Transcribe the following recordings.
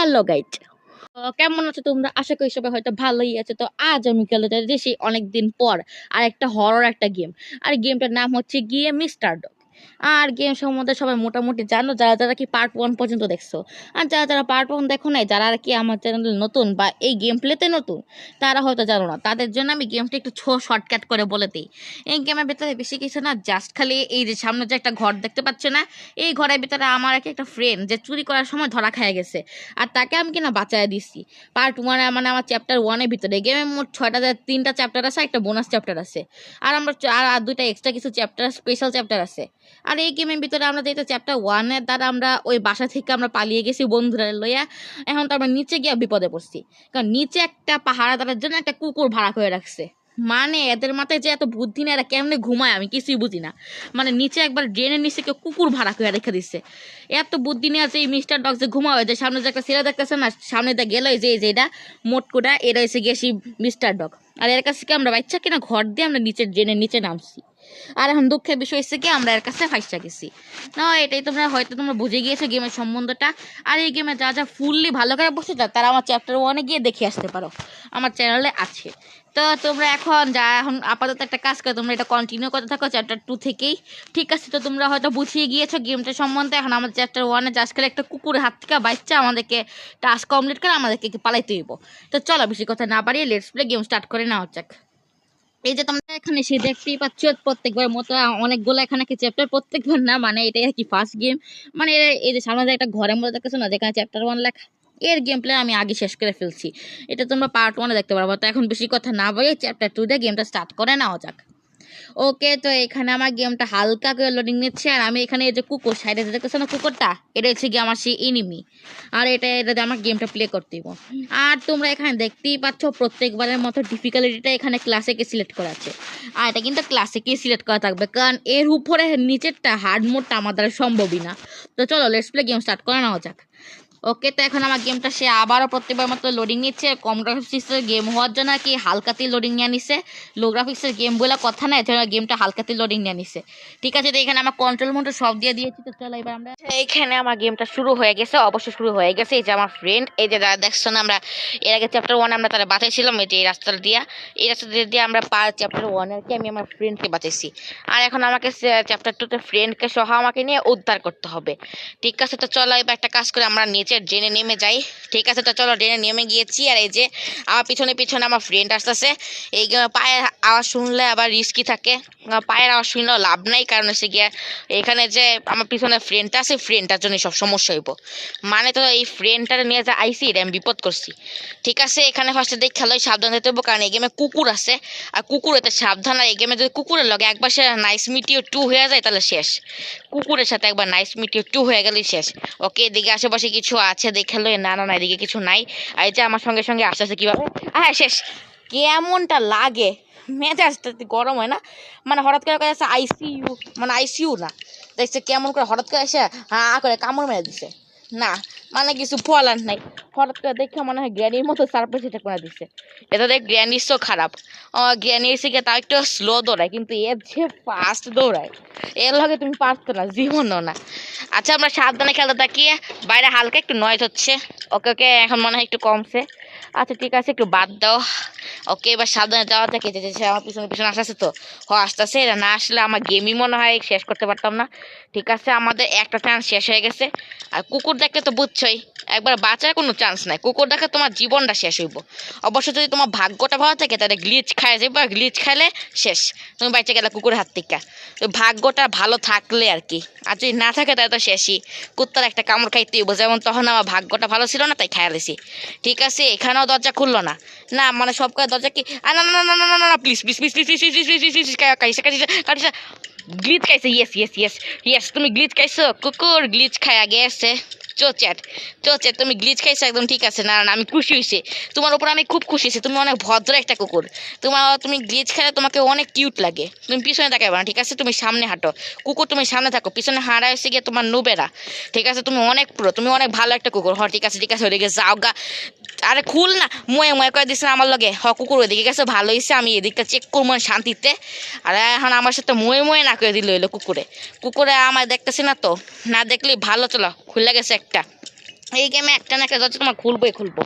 Hello guide কেমন আছো তোমরা? আশা করি সবাই হয়তো ভালোই আছে। তো আজ আমি খেলে যাচ্ছি অনেকদিন পর আর একটা হরর একটা গেম আর গেমটার নাম হচ্ছে গিয়ে মিস্টার ডগ আর গেম সম্বন্ধে সবাই মোটামুটি জানো, যারা যারা কি পার্ট ওয়ান পর্যন্ত দেখছ। আর যারা যারা পার্ট ওয়ান দেখো নাই, যারা আর কি আমার চ্যানেলে নতুন বা এই গেম প্লেতে নতুন, তারা হয়তো জানো না। তাদের জন্য আমি গেমটা একটু ছো শর্টকাট করে বলে দিই। এই গেমের ভিতরে বেশি কিছু না জাস্ট খালি এই যে সামনে যে একটা ঘর দেখতে পাচ্ছে না, এই ঘরের ভিতরে আমার এক একটা ফ্রেন্ড যে চুরি করার সময় ধরা খায় গেছে। আর তাকে আমি কিনা বাঁচায় দিচ্ছি পার্ট ওয়ানে মানে আমার চ্যাপ্টার ওয়ানের ভিতরে গেমে মোট ছয়টা তিনটা চ্যাপ্টার আছে, একটা বোনাস চ্যাপ্টার আছে। আর আমরা আর আর দুইটা এক্সট্রা কিছু চ্যাপ্টার স্পেশাল চ্যাপ্টার আছে। আর এই গেমের ভিতরে আমরা যেহেতু চ্যাপ্টার ওয়ানের দ্বারা আমরা ওই বাসা থেকে আমরা পালিয়ে গেছি বন্ধুরা লইয়া। এখন তো আমরা নিচে গিয়ে বিপদে পড়ছি। কারণ নিচে একটা পাহারাদারের জন্য একটা কুকুর ভাড়া করে রাখছে। মানে এদের মাথায় যে এত বুদ্ধি নেই, এরা কেমনে ঘুমায় আমি কিছুই বুঝি না। মানে নিচে একবার ড্রেনের নিচে কেউ কুকুর ভাড়া করে রেখে দিচ্ছে এত বুদ্ধি নিয়ে আছে এই মিস্টার ডগ যে ঘুমাবে যে সামনে যে একটা ছেলে দেখতেছে না, সামনে দিয়ে গেল যে যে, এটা মোটকুটা এটা এসে গেছি মিস্টার ডগ। আর এর কাছে আমরা বাচ্চা কিনা, ঘর দিয়ে আমরা নিচের ড্রেনের নিচে নামছি। আর এখন দুঃখের বিষয় হচ্ছে কি, আমরা এর কাছে ফাইসা গেছি। না, এটাই তোমরা হয়তো তোমরা বুঝে গিয়েছো গেমের সম্বন্ধটা। আর এই গেমে যা যা ফুললি ভালো করে বসে তারা আমার চ্যাপ্টার ওয়ানে গিয়ে দেখে আসতে পারো। আমার চ্যানেলে আছে। তো তোমরা এখন যা এখন আপাতত একটা কাজ করো, তোমরা এটা কন্টিনিউ করতে থাকো চ্যাপ্টার টু থেকেই। ঠিক আছে, তো তোমরা হয়তো বুঝিয়ে গিয়েছো গেমটা সম্বন্ধে। এখন আমাদের চ্যাপ্টার ওয়ানে চাষ করে একটা কুকুরের হাত থেকে বাচ্চা আমাদেরকে টাস্ক কমপ্লিট করে আমাদেরকে পালাইতে হইব। তো চলো, বেশি কথা না বাড়িয়ে লেটস প্লে গেম স্টার্ট করে নেওয়া যাক। এই যে তোমরা এখানে সে দেখতেই পাচ্ছ, প্রত্যেকবার মতো অনেকগুলো এখানে কি চ্যাপ্টার প্রত্যেকবার না মানে এটাই আর কি ফার্স্ট গেম মানে এই যে সামনে একটা ঘরের মধ্যে দেখতেছো না, যেখানে চ্যাপ্টার ওয়ান লেখা, এর গেম প্লে আমি আগে শেষ করে ফেলছি। এটা তোমরা পার্ট ওয়ানে দেখতে পারব। তো এখন বেশি কথা না বলে চ্যাপ্টার টু দিয়ে গেমটা স্টার্ট করে নেওয়া যাক। ওকে, তো এখানে আমার গেমটা হালকা করে লোডিং নিচ্ছে, আর আমি এখানে এই যে কুকুর সাইডে দেখতেছো না কুকুরটা? এটা হচ্ছে গিয়ে আমার সেই এনিমি আর এটা এটাতে আমার গেমটা প্লে করতে দিব। আর তোমরা এখানে দেখতেই পাচ্ছ প্রত্যেকবারের মতো ডিফিকাল্টিটা এখানে ক্লাসিকে সিলেক্ট করা আছে আর এটা কিন্তু ক্লাসিকেই সিলেক্ট করা থাকবে, কারণ এর উপরে নিচেরটা হার্ড মোডটা আমার দ্বারা সম্ভবই না। তো চলো লেটস প্লে গেম স্টার্ট করে নেওয়া যাক। ওকে তো এখন আমার গেমটা সে আবারও প্রত্যেকবার মতো লোডিং নিচ্ছে। কম গ্রাফিক্সের গেম হওয়ার জন্য কি হালকাতেই লোডিং নিয়ে নিছে? লো গ্রাফিক্সের গেম বলে কথা না এছাড়া গেমটা হালকাতেই লোডিং নিয়ে নিছে। ঠিক আছে, তো এখানে আমার কন্ট্রোল মন্ট্রোল সব দিয়ে দিয়েছি, তো চলো এবার আমরা এইখানে আমার গেমটা শুরু হয়ে গেছে, অবশ্যই শুরু হয়ে গেছে। এই যে আমার ফ্রেন্ড এই যে যারা দেখছ না আমরা, এর আগে চ্যাপ্টার ওয়ান আমরা তারা বাঁচাইছিলাম, এই যে এই রাস্তাটা দিয়ে। এই রাস্তাটা দিয়ে আমরা পা চ্যাপ্টার ওয়ান আর কি আমি আমার ফ্রেন্ডকে বাঁচাইছি। আর এখন আমাকে চ্যাপ্টার টুতে ফ্রেন্ডকে সহ আমাকে নিয়ে উদ্ধার করতে হবে। ঠিক আছে, তো চলো এবার একটা কাজ করে আমরা নিচে ড্রেনে নেমে যাই। ঠিক আছে, তো চলো ড্রেনে নেমে গিয়েছি। আর এই যে আমার পিছনে পিছনে আমার ফ্রেন্ড আসতেছে। এই পায়ের আওয়াজ শুনলে আবার রিস্কি থাকে। পায়ের আওয়াজ শুনলেও লাভ নাই, কারণ হচ্ছে গিয়ে এখানে যে আমার পিছনে ফ্রেন্ডটা আছে ফ্রেন্ডটার জন্য সব সমস্যা হইব। মানে তো এই ফ্রেন্ডটা নিয়ে যে আইসি এটা আমি বিপদ করছি। ঠিক আছে, এখানে ফার্স্টে দেখ খেলোই সাবধান হতে হবে কারণ এই গেমে কুকুর আছে। আর কুকুর এতে সাবধান, আর এই গেমে যদি কুকুরের লগে একবার সে নাইস মিটিও টু হয়ে যায়, তাহলে শেষ। কুকুরের সাথে একবার নাইস মিটিও একটু হয়ে গেলেই শেষ। ওকে, এদিকে আশেপাশে কিছু আছে দেখে লো। না না না, এদিকে কিছু নাই। আর এই যে আমার সঙ্গে সঙ্গে আসতে আস্তে কীভাবে? হ্যাঁ শেষ। কেমনটা লাগে? মেজাজটা আসতে গরম হয় না। মানে হঠাৎ করে কাছে আইসিইউ মানে আইসিইউ না। দেখছে কেমন করে হঠাৎ করে এসে হা, করে কামড় মেরে দিছে। না মানে কিছু বলার নাই। হঠাৎ করে দেখে মনে হয় গ্র্যানির মতো সারপ্রাইজ এটা করে দিচ্ছে এটা দেখ, গ্র্যানির তো খারাপ। গ্র্যানি গিয়ে তাও একটু স্লো দৌড়ায়, কিন্তু এর যে ফাস্ট দৌড়ায়, এর লগে তুমি পারতো না, জীবনও না। আচ্ছা আমরা সাবধানে খেলা তাকিয়ে, বাইরে হালকা একটু নয়েজ হচ্ছে। ওকে ওকে, এখন মনে হয় একটু কমছে। আচ্ছা ঠিক আছে, একটু বাদ দাও। ওকে, এবার সাবধানে যাওয়া এই যে আমার পিছনে পিছনে আসতেছে তো। হ আসতেছে, এটা না আসলে আমার গেমই মনে হয় শেষ করতে পারতাম না। ঠিক আছে, আমাদের একটা চান্স শেষ হয়ে গেছে। আর কুকুর দেখলে তো বুঝছই একবার বাঁচার কোনো চান্স নাই কুকুর দেখে তোমার জীবনটা শেষ হইব অবশ্য যদি তোমার ভাগ্যটা ভালো থাকে তাহলে গ্লিচ খায় যাবে আর গ্লিচ খাইলে শেষ তুমি বাইচে গেলে কুকুরের হাত থেকে তো ভাগ্যটা ভালো থাকলে আর কি আর যদি না থাকে তাহলে তো শেষই কুত্তার একটা কামড় খাইতে হইব যেমন তখন আমার ভাগ্যটা ভালো ছিল না তাই খাইয়া দিছি ঠিক আছে এখানেও দরজা খুললো না না মানে সব কাজ দরজা কি না না না না না না না না please please please please please please please please please কাইসা কাইসা কাইসা গ্লিচ খাইছে ইয়েস ইয়েস ইয়েস ইয়েস তুমি গ্লিচ খাইছো? কুকুর গ্লিচ খাইয়া গেছে চোচ্যাট চোচ্যাট তুমি গ্লিচ খাইছো, একদম ঠিক আছে না আমি খুশি হয়েছি তোমার উপর আমি খুব খুশি হয়েছি তুমি অনেক ভদ্র একটা কুকুর। তোমার, তুমি গ্লিচ খেলে তোমাকে অনেক কিউট লাগে। তুমি পিছনে তাকাবে না, ঠিক আছে? তুমি সামনে হাঁটো। কুকুর, তুমি সামনে থাকো, পিছনে হাঁড়া এসে গিয়ে তোমার নুবেরা। ঠিক আছে? তুমি অনেক পুরো, তুমি অনেক ভালো একটা কুকুর। হ, ঠিক আছে ঠিক আছে, ওদিকে যাও গা। আরে খুল না ময়ে ময়ে করে দিস না আমার লগে। হ, কুকুর ওইদিকে গেছে, ভালো হয়েছে আমি এদিকটা চেক করব শান্তিতে। আর এখন আমার সাথে ময়ে ময়ে না করে দিল এলো কুকুরে। কুকুরে আমায় দেখতেছি না তো, না দেখলেই ভালো, চলো, খুলে গেছে একটা। এই গেমে একটা না একটা দরজা তোমার খুলবোই খুলবো।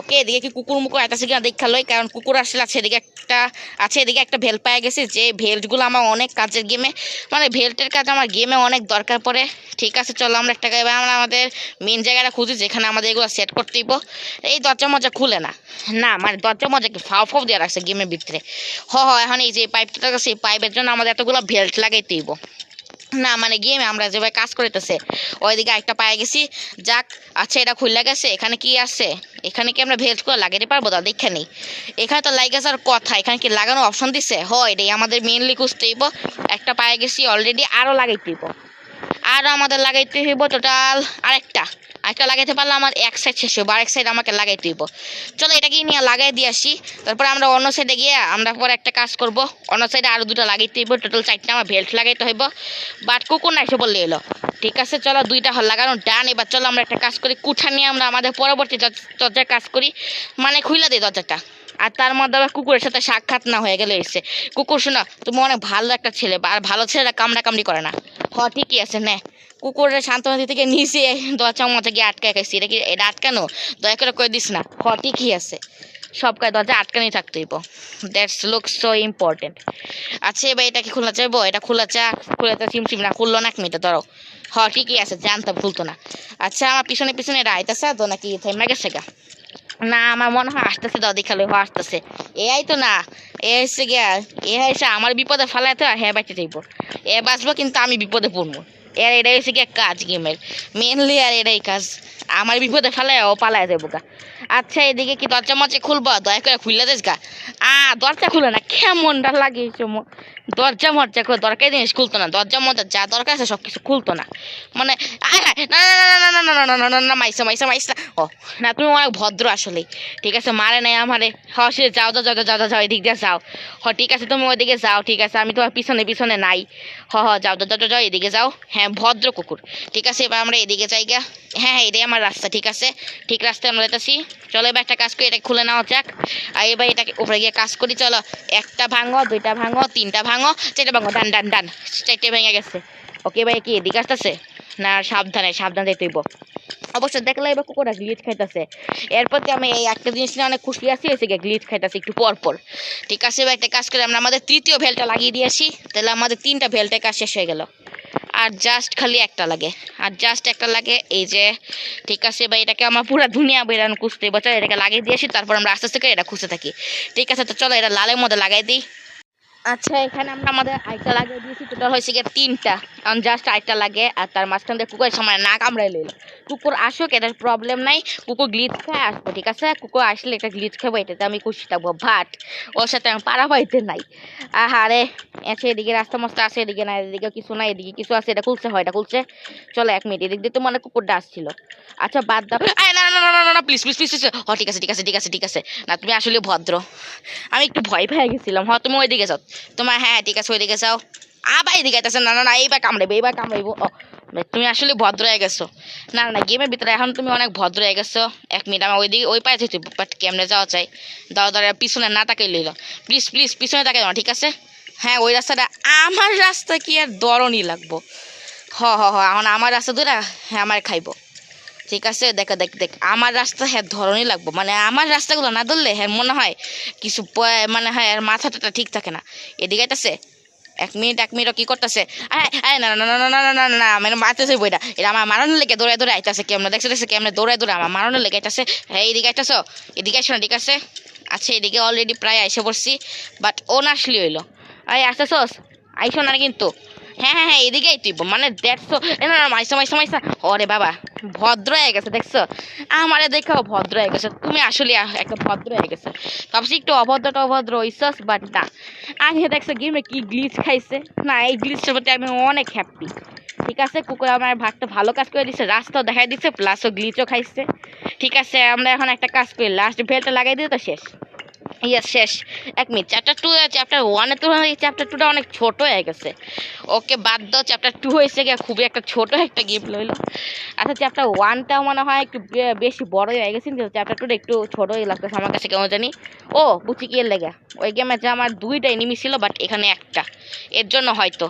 ওকে, এদিকে কি কুকুর মুকুর আছে কিনা দেখা লই, কারণ কুকুর আসলে আছে, এদিকে একটা আছে, এদিকে একটা ভেল পায়ে গেছে, যে ভেলগুলো আমার অনেক কাজের গেমে মানে ভেলটের কাজ আমার গেমে অনেক দরকার পড়ে। ঠিক আছে, চলো আমরা একটা এবার আমরা আমাদের মেন জায়গাটা খুঁজি, যেখানে আমাদের এগুলো সেট করতে দিব এই দরজা মজা খুলে না। না মানে দরজা মজা কি, ফাও ফাও দিয়ে রাখছে গেমের ভিতরে। হ হ, এখন এই যে পাইপটা আছে, এই পাইপের জন্য আমাদের এতগুলো ভেল্ট লাগাইতে দিব না মানে গেমে আমরা যেভাবে কাজ করিতেছে, ওইদিকে একটা পায়ে গেছি। যাক আচ্ছা এটা খুললে গেছে, এখানে কি আছে? এখানে কি আমরা ভেজ করে লাগাতে পারব? দাদা, দেখে নেই। এখানে তো লাইগাছে আর কথা, এখানে কি লাগানো অপশন দিছে? হয়, এটাই আমাদের মেনলি খুঁজতেইব একটা পায়ে গেছি অলরেডি আরও লাগাইতে আরও আমাদের লাগাইতে হইব টোটাল আরেকটা। আরেকটা লাগাইতে পারলে আমার এক সাইড শেষ হইব, আরেক সাইড আমাকে লাগাইতে হইব। চলো এটাকে নিয়ে লাগাই দিয়ে আসি। তারপরে আমরা অন্য সাইডে গিয়ে আমরা পরে একটা কাজ করব। অন্য সাইডে আরও দুটো লাগাইতে হইব টোটাল চারটা আমার বেল্ট লাগাইতে হইব। বাট কুকুর না এসে বললে এলো। ঠিক আছে, চলো দুইটা হল লাগানো ডান এবার চলো আমরা একটা কাজ করি কুঠা নিয়ে আমরা আমাদের পরবর্তী দর- দরজার কাজ করি। মানে খুইলা দিই দরজাটা। আর তার মধ্যে আবার কুকুরের সাথে সাক্ষাৎ না হয়ে গেলে এসে, কুকুর শোনো, তুমি অনেক ভালো একটা ছেলে আর ভালো ছেলেরা কামড়া কামড়ি করে না। হ, ঠিকই আছে, নে। কুকুরের সান্ত্বনা দিতে গিয়ে নিচে দরজা মজা গিয়ে আটকে গেছি এটা কি এটা আটকানো? দয়া করে করে দিস না। হ, ঠিকই আছে। সব কাজ দরজা আটকানি থাকতে হইব। দ্যাটস লুক সো ইম্পর্টেন্ট আচ্ছা এবার এটা কি খোলা চাইব এটা খোলা চা, খুলে তো চিমচিম না, খুললো না মিনিট, ধরো। হ, ঠিকই আছে জানতাম খুলতো না। আচ্ছা আমার পিছনে পিছনে এটা আইতাছে তো, নাকি থেমে গেছে গা? না, আমার মনে হয় আসতেছে দাও দেখালে হ আসতেছে। এআই তো না এ হচ্ছে গিয়া এ হয়েছে আমার বিপদে ফেলাইতে আর হ্যাঁ বাঁচতে যাইব। এ বাঁচবো কিন্তু আমি বিপদে পড়ব। এর এটাই হচ্ছে গিয়া কাজ গেমের। মেনলি আর এটাই কাজ। আমার বিপদে ফেলায় ও পালায় যাব গা। আচ্ছা এদিকে কি দরজা মজা খুলবো? দয়া করে খুললে যাস গা। আ, দরজা খুলে না, কেমনটা লাগে দরজা মরজা করে দরকার জিনিস খুলতো না দরজা মরজা যা দরকার আছে সব কিছু খুলতো না মানে হায়, না না না না না না মাইসা মাইসা মাইসা ও না তুমি অনেক ভদ্র আসলে ঠিক আছে মারে নাই আমারে হ সে যাও যাও যাও যাও যাও যাও এদিক দিয়ে যাও হ ঠিক আছে তুমি ওইদিকে যাও ঠিক আছে আমি তোমার পিছনে পিছনে নাই হ হ যাও যাও যাও, যাও এদিকে যাও হ্যাঁ ভদ্র কুকুর ঠিক আছে এবার আমরা এদিকে যাই গা হ্যাঁ হ্যাঁ এটাই আমার রাস্তা ঠিক আছে ঠিক রাস্তায় আমরা যেতেছি চলো এবার একটা কাজ করি এটা খুলে নেওয়া যাক আর এবার এটাকে উপরে গিয়ে কাজ করি চলো একটা ভাঙো দুইটা ভাঙো তিনটা ভাঙো চারটা ভাঙো ডান ডান ডান। ভেঙে গেছে। ওকে ভাই, কি, এদিকে আসতেছে? না, সাবধানে সাবধানে অবশ্য দেখলে এবার কুকুরটা গ্লিচ খাইতেছে। এরপর আমি এই একটা জিনিস নিয়ে অনেক খুশি আছি এসে গ্লিচ একটু ঠিক আছে একটা কাজ করে আমরা আমাদের তৃতীয় ভেলটা লাগিয়ে দিয়েছি তাহলে আমাদের তিনটা ভেলটার কাজ শেষ হয়ে গেল। আর জাস্ট খালি একটা লাগে। আর জাস্ট একটা লাগে, এই যে, ঠিক আছে এবার এটাকে আমরা পুরো দুনিয়া বেরানো খুঁজতে বছর এটাকে লাগিয়ে দিয়েছি তারপর আমরা আস্তে আস্তে করে এটা খুঁজতে থাকি। ঠিক আছে, তো চলো এটা লালের মধ্যে লাগাই দিই। আচ্ছা এখানে আমরা আমাদের আইটা লাগিয়ে দিয়েছি। টোটাল হয়েছে গিয়ে তিনটা। কারণ জাস্ট আইটা লাগে আর তার মাঝখান দিয়ে কুকুরের সময় না কামড়াই লইলো। কুকুর আসুক এটার প্রবলেম নাই। কুকুর গ্লিচ খায় আসব, ঠিক আছে? কুকুর আসলে এটা গ্লিচ খাব এটাতে আমি খুশি থাকব। ভাট ওর সাথে আমি পাড়া পাইতে নাই। আহারে, আছে এদিকে, রাস্তা মাস্তা আছে, এদিকে না এদিকে কিছু নাই, এদিকে কিছু আছে, এটা খুলছে, হয় এটা খুলছে। চলো এক মিনিট এদিক দিয়ে তো মানে কুকুরটা আসছিল। আচ্ছা বাদ দাও। না না না না না না প্লিজ প্লিজ প্লিজ হ, ঠিক আছে ঠিক আছে ঠিক আছে ঠিক আছে। না, তুমি আসলে ভদ্র। আমি একটু ভয় পেয়ে গেছিলাম। হ, তুমি ওইদিকে যাও। তোমার হ্যাঁ ঠিক আছে, ওইদিকে যাও। আবার এদিকে আইতেছে। না না না, এইবার কামড়াইবো এইবার কামড়াইবো। ও তুমি আসলে ভদ্র হয়ে গেছো। না না গেমের ভিতরে এখন তুমি অনেক ভদ্র হয়ে গেছো। এক মিনিট, আমার ওইদিকে, ওই পায়ে যেতে বাট কেমনে যাওয়া চাই দাও দাঁড়া পিছনে না তাকাই লইল। প্লিজ প্লিজ পিছনে তাকাই না ঠিক আছে? হ্যাঁ ওই রাস্তাটা, আমার রাস্তা কি আর দরণই লাগবো? হ হ হ, এখন আমার রাস্তা ধরে হ্যাঁ আমার খাইবো। ঠিক আছে, দেখো, দেখ দেখ, আমার রাস্তা হ্যাঁ ধরনই লাগবো। মানে আমার রাস্তাগুলো না ধরলে হ্যাঁ মনে হয় কিছু মানে হ্যাঁ মাথাটা ঠিক থাকে না। এদিকে আছে এক মিনিট এক মিনিট কি করতেছে? আরে না না না না না না না মানে মারতেছে বইটা এটা। আমার মারানোর লেগে দৌড়ে দৌড়ে আইতাছে কেমন? দেখছে দেখছে, কেমন দৌড়ে দৌড়ে আমার মারানোর লেগে আইতাছে। হ্যাঁ এদিকে আইতেছো, এদিকে আসো না, ঠিক আছে? আচ্ছা এদিকে অলরেডি প্রায় আইসে পড়ছি বাট ও না আসলি হইল। আরে আসতেছ আইসো না কিন্তু। হ্যাঁ হ্যাঁ হ্যাঁ এদিকেই তুই মানে দেখছ না না, মাইসা মাইসা মাইসা, ওরে বাবা, ভদ্র হয়ে গেছে, দেখছ? আমারে দেখো ভদ্র হয়ে গেছে, তুমি আসলে একটা ভদ্র হয়ে গেছে। ভাবছি একটু অভদ্রটা অভদ্র হইছস বাট না। আমি দেখছ গেমে কি গ্লিচ খাইছে? না, এই গ্লিচটার প্রতি আমি অনেক হ্যাপি ঠিক আছে? কুকুর আমার ভাগটা ভালো কাজ করে দিচ্ছে রাস্তাও দেখাই দিচ্ছে প্লাসও গ্লিচও খাইছে, ঠিক আছে? আমরা এখন একটা কাজ করি লাস্ট ভেলটা লাগাই দিয়ে তো শেষ। ইয়েস শেষ। এক মিনিট চ্যাপ্টার টু চ্যাপ্টার ওয়ানের তুলনায় চ্যাপ্টার টুটা অনেক ছোট হয়ে গেছে। ওকে, বাদ দাও চ্যাপ্টার টু হয়েছে গিয়ে খুবই একটা ছোট একটা গেম লইলো। আচ্ছা চ্যাপ্টার ওয়ানটাও মনে হয় একটু বেশি বড় হয়ে গেছে, কিন্তু চ্যাপ্টার টুটা একটু ছোটোই লাগতেছে আমার কাছে, কেমন জানি। ও, বুঝি কি লেগে? ওই গেমে যে আমার দুইটা এনিমি ছিল বাট এখানে একটা। এর জন্য হয়তো।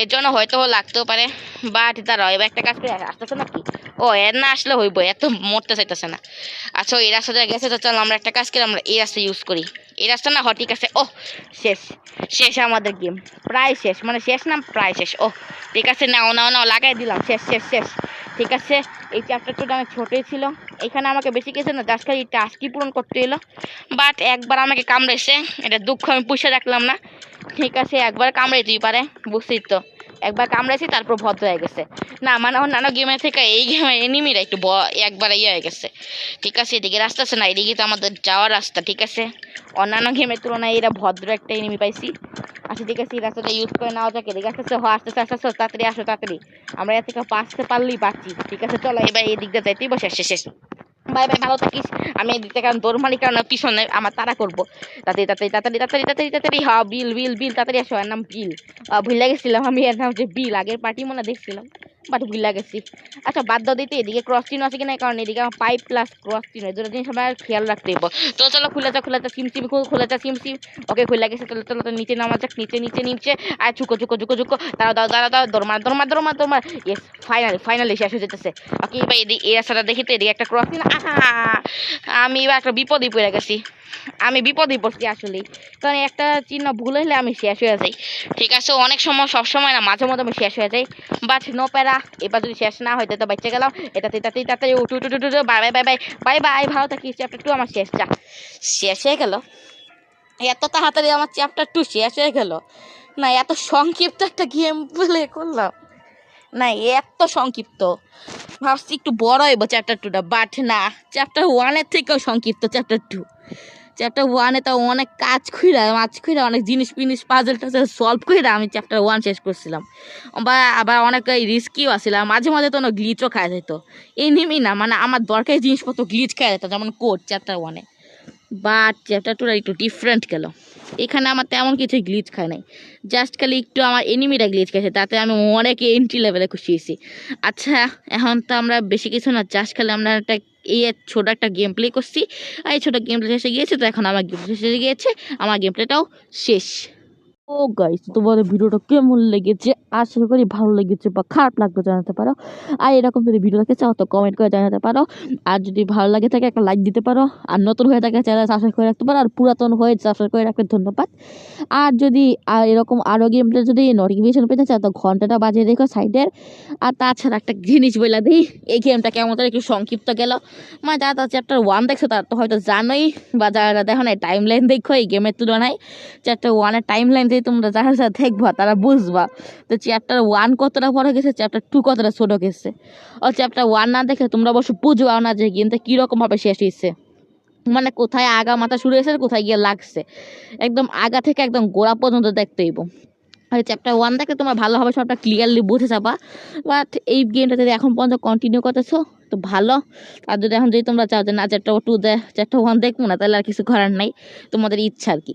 এর জন্য হয়তো লাগতেও পারে বাট দাঁড়াও, এবার একটা কাজ করে আসতেছে নাকি? ও এর না আসলে হইব, এত মরতে চাইতেছে না। আচ্ছা এই রাস্তা রাস্তাটা গেছে তো চলো, আমরা একটা কাজ করি, আমরা এই রাস্তা ইউজ করি। এই রাস্তা না হ ঠিক আছে ও শেষ শেষ আমাদের গেম প্রায় শেষ মানে শেষ না, প্রায় শেষ ও ঠিক আছে, নাও নাও নাও, লাগাই দিলাম, শেষ শেষ শেষ, ঠিক আছে, এই চ্যাপ্টারটা আমার ছোটোই ছিল, এখানে আমাকে বেশি কিছু না জাস্ট খালি টাস্কই পূরণ করতে এলো বাট একবার আমাকে কামড়েছে এটা দুঃখ, আমি পুষে রাখলাম না, ঠিক আছে, একবার কামড়ে কামড়াইতেই পারে, বুঝছিস তো। একবার কামড়াইছি, তারপর ভদ্র হয়ে গেছে। না মানে অন্যান্য গেমে থেকে এই গেমে এনিমিরা একটু একবার ইয়ে হয়ে গেছে। ঠিক আছে, এদিকে রাস্তা আছে না, এদিকে তো আমাদের যাওয়ার রাস্তা, ঠিক আছে? অন্যান্য গেমের তুলনায় এরা ভদ্র একটা এনিমি পাইছি। আচ্ছা ঠিক আছে, এই রাস্তাটা ইউজ করে নেওয়া যাক, এদিকে আস্তে আস্তে আস্তে আস্তে আস্তে তাড়াতাড়ি আসো, তাড়াতাড়ি। আমরা এর থেকে বাঁচতে পারলেই বাঁচি, ঠিক আছে? চলো, এবার এই দিকটা যাইতেই বসে শেষ। বাই বাই, ভালো থাকিস। আমি দিতে কারণ তোর মালিক কারণ পিছনে আমার তারা করব। তাতে তাড়াতাড়ি তাড়াতাড়ি তাড়াতাড়ি তাড়াতাড়ি তাড়াতাড়ি হ্যাঁ বিল বিল বিল, তাড়াতাড়ি আসো। এর নাম বিল। ভুলে গেছিলাম আমি, এর নাম যে বিল। আগের পার্টি মনে দেখছিলাম। বাট ভুলে গেছি আচ্ছা বাদ দাও দিতে, এদিকে ক্রস চিহ্ন আছে কিনা কারণ, এদিকে আমার পাইপ প্লাস ক্রস চিহ্ন দুটো জিনিস আমার খেয়াল রাখতে হইব। তো চলো, খুলে যা খুলে যা সিম সিম, খুলে যা সিম সিম। ওকে, খুলে গেছে, চলো চলো নিচে নামা যাক, নিচে নিচে নিচে। আর ঝুকো ঝুকো ঝুকো ঝুকো। দাঁড়াও দাঁড়াও দাঁড়াও দাঁড়াও দরমার দরমার দরমার ইয়েস ফাইনালি ফাইনালি শেষ হয়ে যেতেছে। ওকে এবার এদিকে এই রাস্তাটা দেখি তো, এদিকে একটা ক্রস চিহ্ন আমি এবার একটা বিপদে পড়ে গেছি। আমি বিপদে পড়ছি আসলেই। কারণ একটা চিহ্ন ভুল হলে আমি শেষ হয়ে যাই। ঠিক আছে, অনেক সময় সব সময় না, মাঝে মধ্যে আমি শেষ হয়ে যাই। বাট নো প্যারা এবার যদি শেষ না হয় তো বাচ্চা গেলাম। এটাতে এটাতে এটাতে উঠু উঠু উঠু উঠু, bye bye bye bye bye ভালো থাকিস চ্যাপ্টার টু আমার শেষ, যা। শেষ হয়ে গেল? এত তাড়াতাড়ি আমার চ্যাপ্টার টু শেষ হয়ে গেল? না, এত সংক্ষিপ্ত একটা গেম প্লে করলাম। না, এত সংক্ষিপ্ত। ভাবছি একটু বড় হইব চ্যাপ্টার টুটা বাট না চ্যাপ্টার ওয়ানের থেকেও সংক্ষিপ্ত চ্যাপ্টার টু চ্যাপ্টার ওয়ানে তো অনেক কাজ খুঁড়া মাছ খুঁড়া অনেক জিনিস ফিনিস পাজল টাজেল সলভ করে আমি চ্যাপ্টার ওয়ান শেষ করছিলাম। বা আবার অনেক রিস্কিও আসছিলাম মাঝে মাঝে তো অনেক গ্লিচও খাওয়া যেত এই নেমেই না মানে আমার দরকারি জিনিসপত্র গ্লিচ খাওয়া যেত যেমন কোড চ্যাপ্টার ওয়ানে বাট চ্যাপ্টার টুটা একটু ডিফারেন্ট গেল। এখানে আমার তেমন কিছু গ্লিচ খায় নাই। জাস্ট খালি একটু আমার এনিমিটা গ্লিচ খেয়েছে তাতে আমি অনেক এন্ট্রি লেভেলে খুশি হয়েছি। আচ্ছা এখন তো আমরা বেশি কিছু না জাস্ট খালি আমরা একটা এই ছোট একটা গেম প্লে করছি। আর এই ছোটো গেম প্লে শেষে গিয়েছে, তো এখন আমার গেম প্লে শেষে গিয়েছে। আমার গেম প্লেটাও শেষ। ও গাইস তোমাদের ভিডিওটা কেমন লেগেছে? আশা করি ভালো লেগেছে বা খারাপ লাগবে জানাতে পারো। আর এরকম যদি ভিডিও দেখতে চাও তো কমেন্ট করে জানাতে পারো। আর যদি ভালো লাগে থাকে একটা লাইক দিতে পারো। আর নতুন হয়ে থাকে চ্যানেল সাবস্ক্রাইব করে রাখতে পারো। আর পুরাতন হয়ে সাবস্ক্রাইব করে রাখতে ধন্যবাদ। আর যদি এরকম আরও গেম যদি নোটিফিকেশন পেতে চাও তো ঘন্টাটা বাজিয়ে রেখো সাইডের আর তাছাড়া একটা জিনিস বলে দিই, এই গেমটা কেমন করে একটু সংক্ষিপ্ত গেল। মানে যারা তার চ্যাপ্টার ওয়ান দেখছ তারা তো হয়তো জানোই, বা যারা দেখো না টাইম লাইন দেখো এই গেমের তুলনায়। চ্যাপ্টার ওয়ানের টাইম লাইন দিয়ে তোমরা যারা যারা দেখবা, তারা বুঝবা তো চ্যাপ্টার ওয়ান কতটা বড় গেছে চ্যাপ্টার টু কতটা ছোট গেছে। ও চ্যাপ্টার ওয়ান না দেখে তোমরা অবশ্য বুঝবাও না যে গেমটা কীরকমভাবে শেষ হয়েছে। মানে কোথায় আগা মাথা শুরু হয়েছে কোথায় গিয়ে লাগছে। একদম আগা থেকে একদম গোড়া পর্যন্ত দেখতে হইব। আর চ্যাপ্টার ওয়ান দেখলে তোমরা হবে, সবটা ক্লিয়ারলি বুঝে যাবা। বাট এই গেমটা যদি এখন পর্যন্ত কন্টিনিউ করতেছো, তো ভালো। আর যদি এখন যদি তোমরা চাও যে না চ্যাপ্টার টু দে চ্যাপ্টার ওয়ান দেখব না, তাহলে আর কিছু করার নাই। তোমাদের ইচ্ছা আর কি।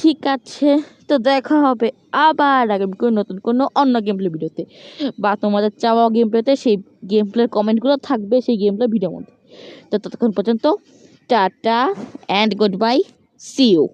ঠিক আছে, তো দেখা হবে আবার আগামী কোনো নতুন কোনো অন্য গেম প্লে ভিডিওতে। বা তোমাদের চাওয়া গেম প্লেতে সেই গেম প্লের কমেন্টগুলো থাকবে সেই গেম প্লে ভিডিওর মধ্যে। তো ততক্ষণ পর্যন্ত tata and goodbye see you